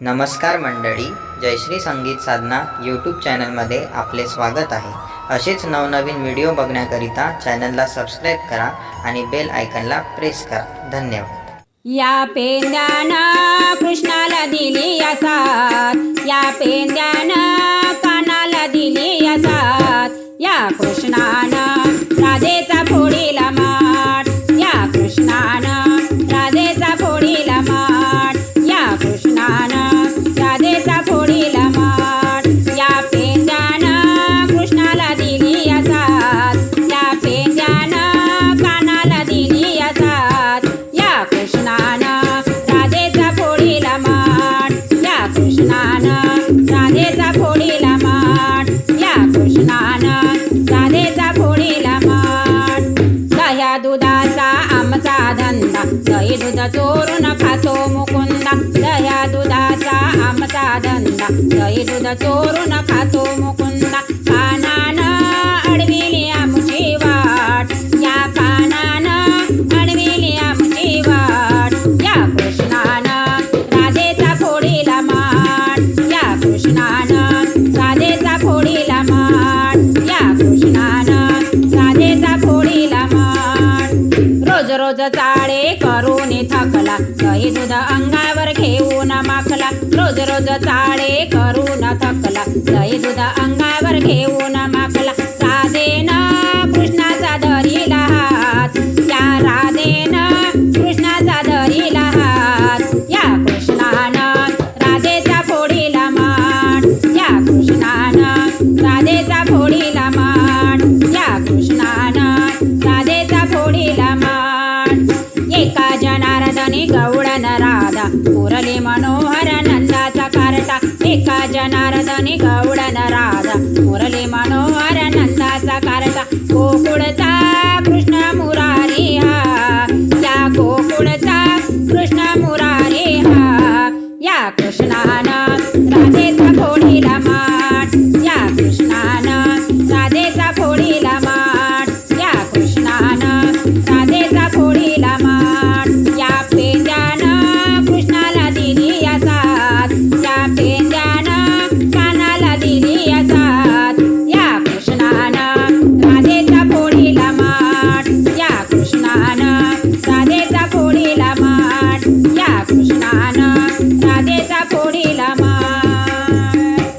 नमस्कार मंडळी जयश्री संगीत साधना यूट्यूब चॅनलमध्ये आपले स्वागत आहे. असेच नवनवीन व्हिडिओ बघण्याकरिता चॅनलला सबस्क्राईब करा आणि बेल आयकनला प्रेस करा. धन्यवाद. या पेंद्याना कृष्णाला दिली या या पेंद्याना कानाला दिली असात या कृष्णानं राधेचा फोडीला माठ या पेंद्यानं कृष्णाला दिली या या पेंद्यानं कानाला दिली या साथ या कृष्णानं राधेचा फोडीला माठ या कृष्णानं राधेचा फोडीला माठ या कृष्णानं राधेचा फोडीला माठ दह्या दुधाचा आमचा धंदा. दही दूध चोरून खातो मुकुंदा. दह्या दुधा आमचा धंदा दही दूध चोरून खातो मुकुंदा. कानानं अडविली आमची वाट. या कानानं अडविली आमची वाट. या कृष्णानं राधेचा फोडीला माठ या कृष्णानं राधेचा फोडीला माठ या कृष्णानं राधेचा फोडीला माठ रोज रोज रोज चाळे करून थकला. दही दुध अंगावर घेऊन माकला राधेन कृष्णाचा दरी लहात या राधेन कृष्णाचा दरी लहात या कृष्णानं राधेचा फोडीला मान. या कृष्णानं राधेचा फोडीला मान. या कृष्णानं राधेचा फोडीला मान. एका जनार्दनी गौडन राधा. पुरली म्हणून Oh,